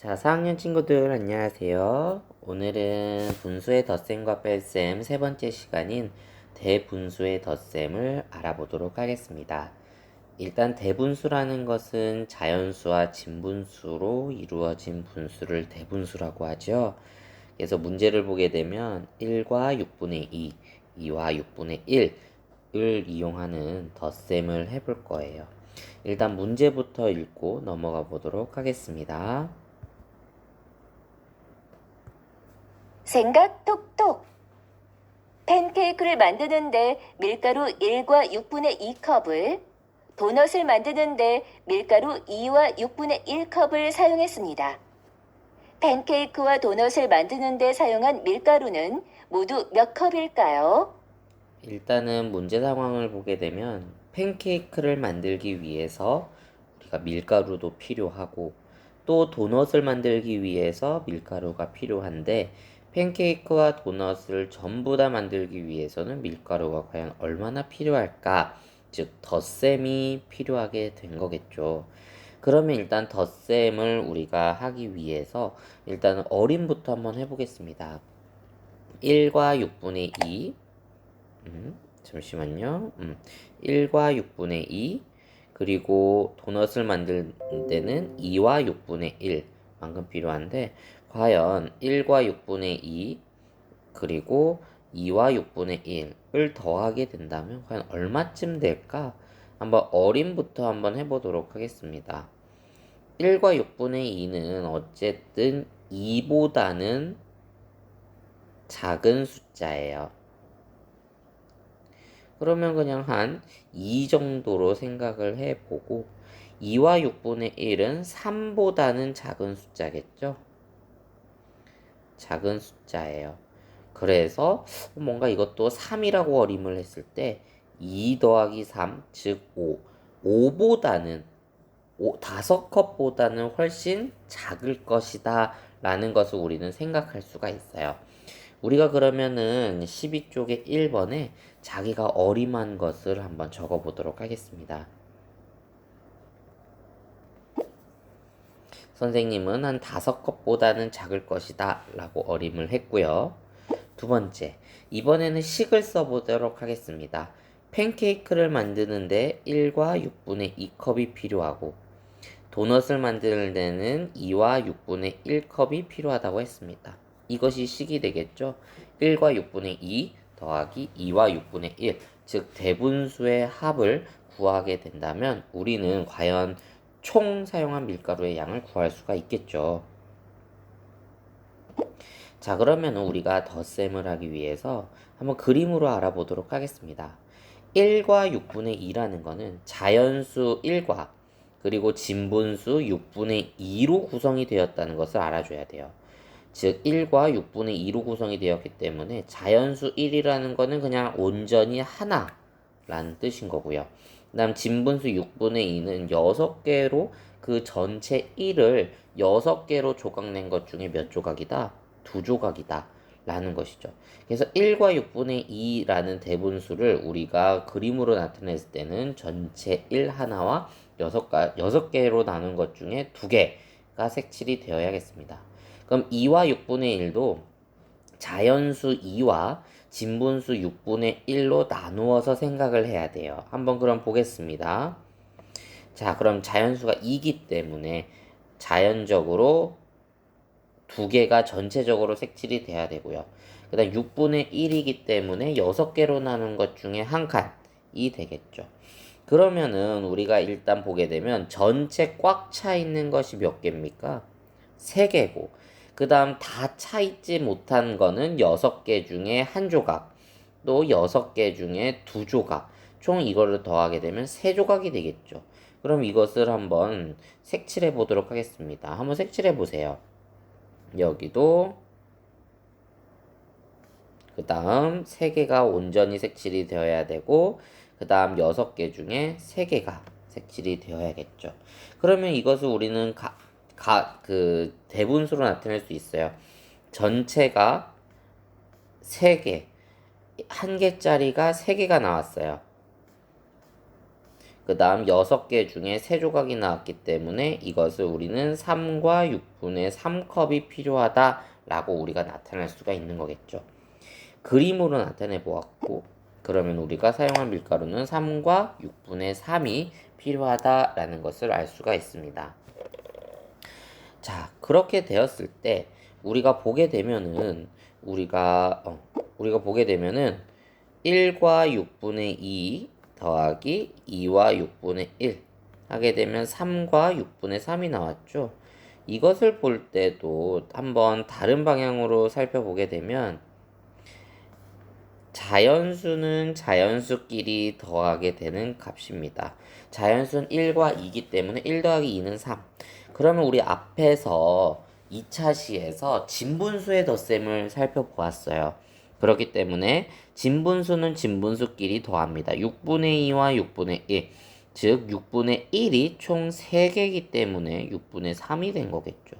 자, 4학년 친구들 안녕하세요. 오늘은 분수의 덧셈과 뺄셈 세 번째 시간인 대분수의 덧셈을 알아보도록 하겠습니다. 일단 대분수라는 것은 자연수와 진분수로 이루어진 분수를 대분수라고 하죠. 그래서 문제를 보게 되면 1과 6분의 2, 2와 6분의 1을 이용하는 덧셈을 해볼 거예요. 일단 문제부터 읽고 넘어가 보도록 하겠습니다. 생각 톡톡. 팬케이크를 만드는데 밀가루 1과 6분의 2컵을, 도넛을 만드는데 밀가루 2와 6분의 1컵을 사용했습니다. 팬케이크와 도넛을 만드는데 사용한 밀가루는 모두 몇 컵일까요? 일단은 문제 상황을 보게 되면 팬케이크를 만들기 위해서 우리가 밀가루도 필요하고 또 도넛을 만들기 위해서 밀가루가 필요한데 팬케이크와 도넛을 전부 다 만들기 위해서는 밀가루가 과연 얼마나 필요할까? 즉 덧셈이 필요하게 된 거겠죠. 그러면 일단 덧셈을 우리가 하기 위해서 일단은 어림부터 한번 해보겠습니다. 1과 6분의 2 음, 잠시만요. 음, 1과 6분의 2 그리고 도넛을 만들 때는 2와 6분의 1만큼 필요한데 과연 1과 6분의 2 그리고 2와 6분의 1을 더하게 된다면 과연 얼마쯤 될까? 한번 어림부터 한번 해보도록 하겠습니다. 1과 6분의 2는 어쨌든 2보다는 작은 숫자예요. 그러면 그냥 한 2 정도로 생각을 해보고 2와 6분의 1은 3보다는 작은 숫자겠죠? 작은 숫자예요. 그래서 뭔가 이것도 3이라고 어림을 했을 때 2 더하기 3, 즉 5. 5보다는 5, 5컵보다는 훨씬 작을 것이다 라는 것을 우리는 생각할 수가 있어요. 우리가 그러면은 12쪽의 1번에 자기가 어림한 것을 한번 적어 보도록 하겠습니다. 선생님은 한 다섯 컵보다는 작을 것이다 라고 어림을 했고요. 두 번째, 이번에는 식을 써보도록 하겠습니다. 팬케이크를 만드는데 1과 6분의 2컵이 필요하고 도넛을 만드는 데는 2와 6분의 1컵이 필요하다고 했습니다. 이것이 식이 되겠죠. 1과 6분의 2 더하기 2와 6분의 1, 즉 대분수의 합을 구하게 된다면 우리는 과연 총 사용한 밀가루의 양을 구할 수가 있겠죠. 자, 그러면 우리가 덧셈을 하기 위해서 한번 그림으로 알아보도록 하겠습니다. 1과 6분의 2라는 거는 자연수 1과 그리고 진분수 6분의 2로 구성이 되었다는 것을 알아줘야 돼요. 즉 1과 6분의 2로 구성이 되었기 때문에 자연수 1이라는 거는 그냥 온전히 하나 라는 뜻인 거고요. 그 다음 진분수 6분의 2는 6개로 그 전체 1을 6개로 조각낸 것 중에 몇 조각이다? 두 조각이다. 라는 것이죠. 그래서 1과 6분의 2라는 대분수를 우리가 그림으로 나타냈을 때는 전체 1 하나와 6가, 6개로 나눈 것 중에 2개가 색칠이 되어야겠습니다. 그럼 2와 6분의 1도 자연수 2와 진분수 6분의 1로 나누어서 생각을 해야 돼요. 한번 그럼 보겠습니다. 자, 그럼 자연수가 2기 때문에 자연적으로 두 개가 전체적으로 색칠이 돼야 되고요. 그 다음 6분의 1이기 때문에 6개로 나눈 것 중에 한 칸이 되겠죠. 그러면은 우리가 일단 보게 되면 전체 꽉 차 있는 것이 몇 개입니까? 3개고 그 다음 다 차 있지 못한 거는 6개 중에 한 조각 또 6개 중에 두 조각 총 이거를 더하게 되면 3조각이 되겠죠. 그럼 이것을 한번 색칠해 보도록 하겠습니다. 한번 색칠해 보세요. 여기도 그 다음 3개가 온전히 색칠이 되어야 되고 그 다음 6개 중에 3개가 색칠이 되어야겠죠. 그러면 이것을 우리는 가, 가, 그 대분수로 나타낼 수 있어요. 전체가 3개, 한 개짜리가 3개가 나왔어요. 그 다음 6개 중에 3조각이 나왔기 때문에 이것을 우리는 3과 6분의 3컵이 필요하다 라고 우리가 나타낼 수가 있는 거겠죠. 그림으로 나타내 보았고 그러면 우리가 사용할 밀가루는 3과 6분의 3이 필요하다라는 것을 알 수가 있습니다. 자, 그렇게 되었을 때 우리가 보게 되면은 우리가 어, 우리가 보게 되면은 1과 6분의 2 더하기 2와 6분의 1 하게 되면 3과 6분의 3이 나왔죠. 이것을 볼 때도 한번 다른 방향으로 살펴보게 되면 자연수는 자연수끼리 더하게 되는 값입니다. 자연수는 1과 2이기 때문에 1 더하기 2는 3. 그러면 우리 앞에서 2차 시에서 진분수의 덧셈을 살펴보았어요. 그렇기 때문에 진분수는 진분수끼리 더합니다. 6분의 2와 6분의 1. 즉 6분의 1이 총 3개이기 때문에 6분의 3이 된 거겠죠.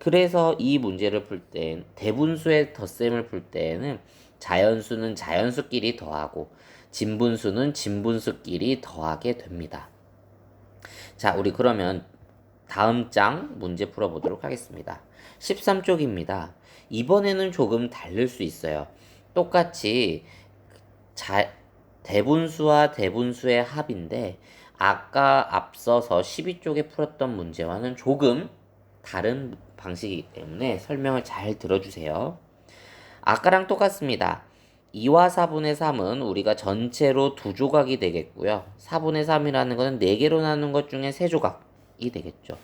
그래서 이 문제를 풀때 대분수의 덧셈을 풀 때에는 자연수는 자연수끼리 더하고 진분수는 진분수끼리 더하게 됩니다. 자, 우리 그러면 다음 장 문제 풀어보도록 하겠습니다. 13쪽입니다. 이번에는 조금 다를 수 있어요. 똑같이 자, 대분수와 대분수의 합인데 아까 앞서서 12쪽에 풀었던 문제와는 조금 다른 방식이기 때문에 설명을 잘 들어주세요. 아까랑 똑같습니다. 2와 4분의 3은 우리가 전체로 두 조각이 되겠고요. 4분의 3이라는 것은 4개로 나눈 것 중에 3조각 이 되겠죠.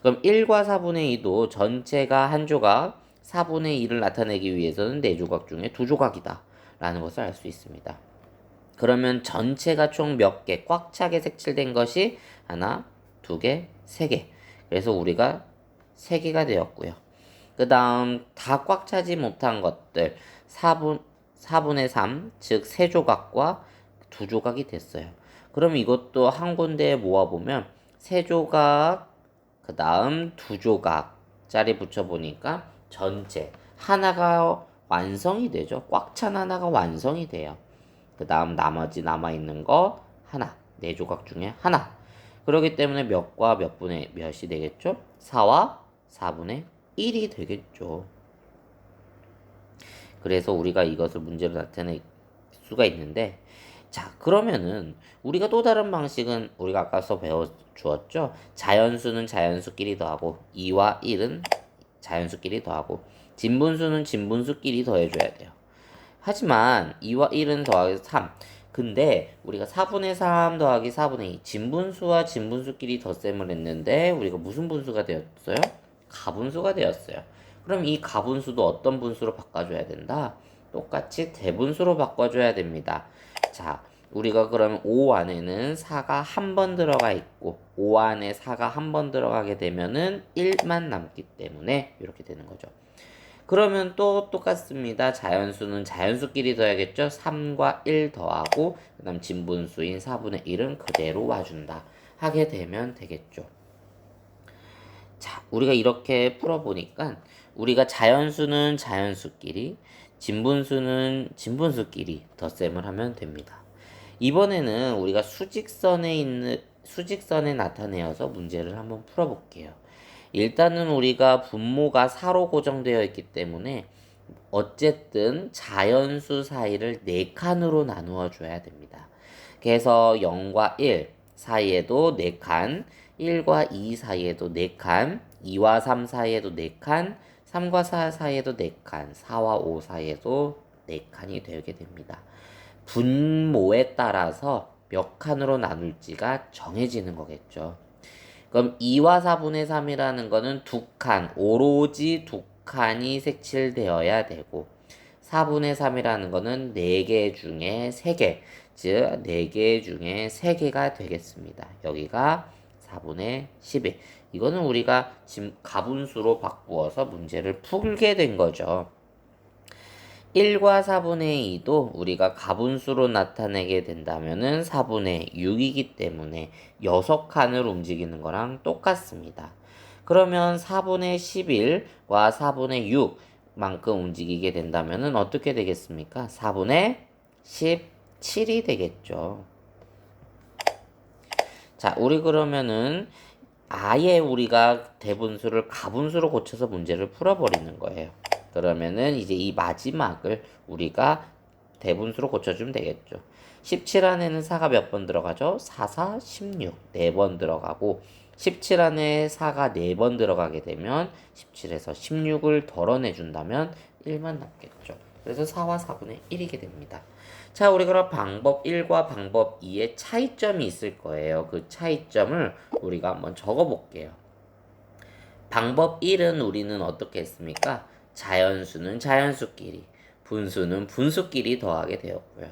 그럼 1과 4분의 2도 전체가 한 조각, 4분의 2를 나타내기 위해서는 4조각 중에 두 조각이다. 라는 것을 알 수 있습니다. 그러면 전체가 총 몇 개, 꽉 차게 색칠된 것이 하나, 두 개, 세 개. 그래서 우리가 세 개가 되었고요. 그 다음 다 꽉 차지 못한 것들 4분, 4분의 3, 즉 세 조각과 두 조각이 됐어요. 그럼 이것도 한 군데에 모아보면 세 조각, 그 다음 두 조각짜리 붙여보니까 전체 하나가 완성이 되죠. 꽉 찬 하나가 완성이 돼요. 그 다음 나머지 남아있는 거 하나, 네 조각 중에 하나. 그렇기 때문에 몇과 몇 분의 몇이 되겠죠? 4와 4분의 1이 되겠죠. 그래서 우리가 이것을 문제로 나타낼 수가 있는데, 자, 그러면은 우리가 또 다른 방식은 우리가 아까서 배워 주었죠? 자연수는 자연수끼리 더하고 2와 1은 자연수끼리 더하고 진분수는 진분수끼리 더해줘야 돼요. 하지만 2와 1은 더하기 3. 근데 우리가 4분의 3 더하기 4분의 2 진분수와 진분수끼리 덧셈을 했는데 우리가 무슨 분수가 되었어요? 가분수가 되었어요. 그럼 이 가분수도 어떤 분수로 바꿔줘야 된다? 똑같이 대분수로 바꿔줘야 됩니다. 자, 우리가 그러면 5 안에는 4가 한 번 들어가 있고 5 안에 4가 한 번 들어가게 되면은 1만 남기 때문에 이렇게 되는 거죠. 그러면 또 똑같습니다. 자연수는 자연수끼리 더해야겠죠. 3과 1 더하고 그 다음 진분수인 4분의 1은 그대로 와준다. 하게 되면 되겠죠. 자, 우리가 이렇게 풀어보니까 우리가 자연수는 자연수끼리, 진분수는 진분수끼리 덧셈을 하면 됩니다. 이번에는 우리가 수직선에 있는 수직선에 나타내어서 문제를 한번 풀어볼게요. 일단은 우리가 분모가 4로 고정되어 있기 때문에 어쨌든 자연수 사이를 4칸으로 나누어 줘야 됩니다. 그래서 0과 1 사이에도 4칸, 1과 2 사이에도 4칸, 2와 3 사이에도 4칸, 3과 4 사이에도 4칸, 4와 5 사이에도 4칸이 되게 됩니다. 분모에 따라서 몇 칸으로 나눌지가 정해지는 거겠죠. 그럼 2와 4분의 3이라는 거는 두 칸, 오로지 두 칸이 색칠되어야 되고 4분의 3이라는 거는 4개 중에 3개, 즉 4개 중에 3개가 되겠습니다. 여기가 4분의 11. 이거는 우리가 지금 가분수로 바꾸어서 문제를 풀게 된 거죠. 1과 4분의 2도 우리가 가분수로 나타내게 된다면은 4분의 6이기 때문에 6칸을 움직이는 거랑 똑같습니다. 그러면 4분의 11과 4분의 6만큼 움직이게 된다면은 어떻게 되겠습니까? 4분의 17이 되겠죠. 자, 우리 그러면은 아예 우리가 대분수를 가분수로 고쳐서 문제를 풀어버리는 거예요. 그러면은 이제 이 마지막을 우리가 대분수로 고쳐주면 되겠죠. 17 안에는 4가 몇 번 들어가죠? 4, 4, 16. 4번 들어가고 17 안에 4가 4번 들어가게 되면 17에서 16을 덜어내준다면 1만 남겠죠. 그래서 4와 4분의 1이게 됩니다. 자, 우리 그럼 방법 1과 방법 2의 차이점이 있을 거예요. 그 차이점을 우리가 한번 적어 볼게요. 방법 1은 우리는 어떻게 했습니까? 자연수는 자연수끼리, 분수는 분수끼리 더하게 되었고요.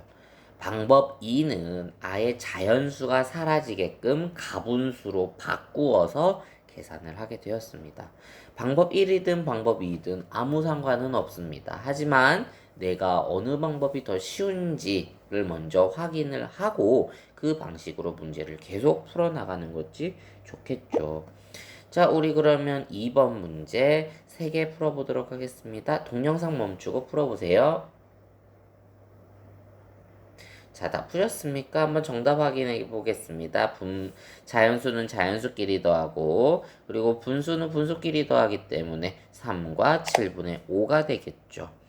방법 2는 아예 자연수가 사라지게끔 가분수로 바꾸어서 계산을 하게 되었습니다. 방법 1이든 방법 2든 아무 상관은 없습니다. 하지만 내가 어느 방법이 더 쉬운지를 먼저 확인을 하고 그 방식으로 문제를 계속 풀어나가는 것이 좋겠죠. 자, 우리 그러면 2번 문제 3개 풀어보도록 하겠습니다. 동영상 멈추고 풀어보세요. 자, 다 푸셨습니까? 한번 정답 확인해 보겠습니다. 분, 자연수는 자연수끼리 더하고, 그리고 분수는 분수끼리 더하기 때문에 3과 7분의 5가 되겠죠.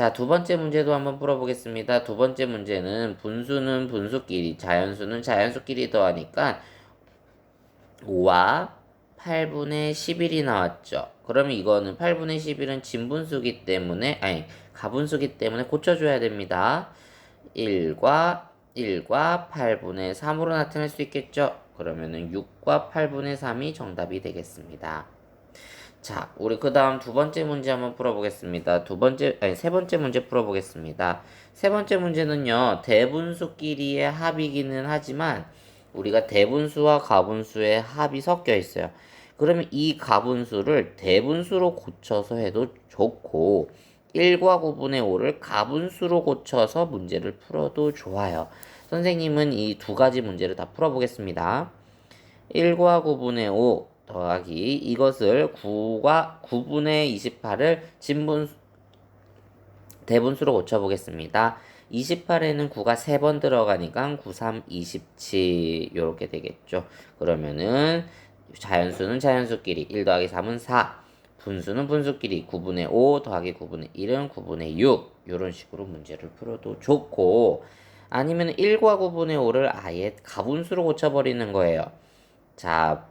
자, 두 번째 문제도 한번 풀어보겠습니다. 두 번째 문제는 분수는 분수끼리, 자연수는 자연수끼리 더하니까 5와 8분의 11이 나왔죠. 그러면 이거는 8분의 11은 진분수기 때문에, 아니, 가분수기 때문에 고쳐줘야 됩니다. 1과 1과 8분의 3으로 나타낼 수 있겠죠? 그러면은 6과 8분의 3이 정답이 되겠습니다. 자, 우리 그 다음 두 번째 문제 한번 풀어보겠습니다. 두 번째, 아니, 세 번째 문제 풀어보겠습니다. 세 번째 문제는요, 대분수끼리의 합이기는 하지만, 우리가 대분수와 가분수의 합이 섞여 있어요. 그러면 이 가분수를 대분수로 고쳐서 해도 좋고, 1과 9분의 5를 가분수로 고쳐서 문제를 풀어도 좋아요. 선생님은 이 두 가지 문제를 다 풀어보겠습니다. 1과 9분의 5 더하기 이것을 9과 9분의 28을 진분수 대분수로 고쳐보겠습니다. 28에는 9가 3번 들어가니까 9, 3, 27 이렇게 되겠죠. 그러면은 자연수는 자연수끼리 1 더하기 3은 4 분수는 분수끼리 9분의 5 더하기 9분의 1은 9분의 6 이런 식으로 문제를 풀어도 좋고 아니면 1과 9분의 5를 아예 가분수로 고쳐버리는 거예요. 자,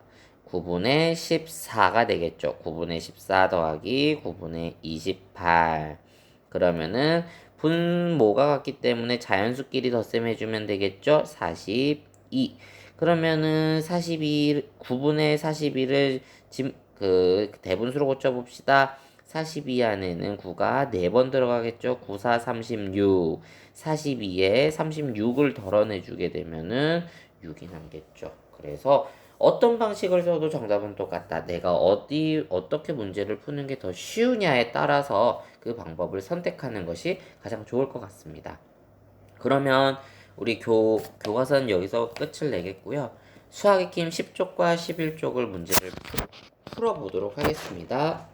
9분의 14가 되겠죠. 9분의 14 더하기 9분의 28. 그러면은 분모가 같기 때문에 자연수끼리 덧셈 해주면 되겠죠. 42. 그러면은 42, 9분의 41을 지, 그 대분수로 고쳐봅시다. 42 안에는 9가 4번 들어가겠죠. 9, 4, 36. 42에 36을 덜어내주게 되면은 6이 남겠죠. 그래서 어떤 방식을 써도 정답은 똑같다. 내가 어디, 어떻게 문제를 푸는 게 더 쉬우냐에 따라서 그 방법을 선택하는 것이 가장 좋을 것 같습니다. 그러면 우리 교, 교과서는 여기서 끝을 내겠고요. 수학의 김 10쪽과 11쪽을 문제를 풀- 풀어보도록 하겠습니다.